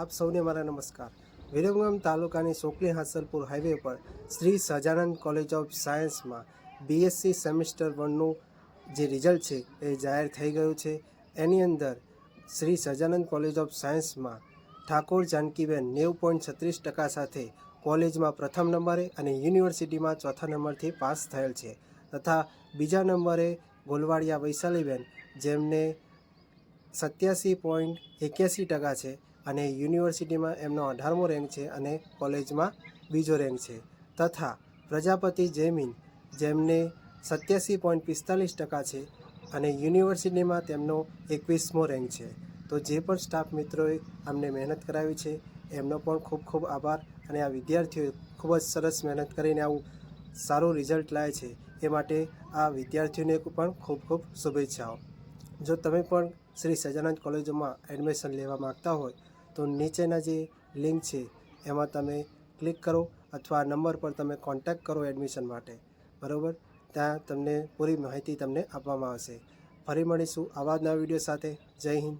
આપ સૌને મારા નમસ્કાર. વિરમગામ તાલુકાની સોકલી હાસલપુર હાઈવે પર શ્રી સહજાનંદ કોલેજ ઓફ સાયન્સમાં બીએસસી સેમિસ્ટર વનનું જે રિઝલ્ટ છે એ જાહેર થઈ ગયું છે. એની અંદર શ્રી સહજાનંદ કોલેજ ઓફ સાયન્સમાં ઠાકોર જાનકીબેન નેવું પોઈન્ટ છત્રીસ ટકા સાથે કોલેજમાં પ્રથમ નંબરે અને યુનિવર્સિટીમાં ચોથા નંબરથી પાસ થયેલ છે. તથા બીજા નંબરે ગોલવાડિયા વૈશાલીબેન જેમને સત્યાસી પોઈન્ટ એક્યાસી ટકા છે. અને યુનિવર્સિટીમાં એમનો અઢારમો રેન્ક છે અને કોલેજમાં બીજો રેન્ક છે. તથા પ્રજાપતિ જેમિન, જેમને સત્યાસી પોઈન્ટ પિસ્તાલીસ ટકા છે અને યુનિવર્સિટીમાં તેમનો એકવીસમો રેન્ક છે. તો જે પણ સ્ટાફ મિત્રોએ અમને મહેનત કરાવી છે, એમનો પણ ખૂબ ખૂબ આભાર અને આ વિદ્યાર્થીઓએ ખૂબ જ સરસ મહેનત કરીને આવું સારું રિઝલ્ટ લાવે છે. એ માટે આ વિદ્યાર્થીઓને પણ ખૂબ ખૂબ શુભેચ્છાઓ. જો તમે પણ શ્રી સજાનંદ કોલેજોમાં એડમિશન લેવા માગતા હોય, તો નીચેના જે લિંક છે, એમાં તમે ક્લિક કરો અથવા નંબર પર તમે કોન્ટેક્ટ કરો એડમિશન માટે. બરાબર? ત્યાં તમને પૂરી માહિતી તમને આપવામાં આવશે. ફરી મળીશું આવા જ નવા વીડિયો સાથે. જય હિન્દ.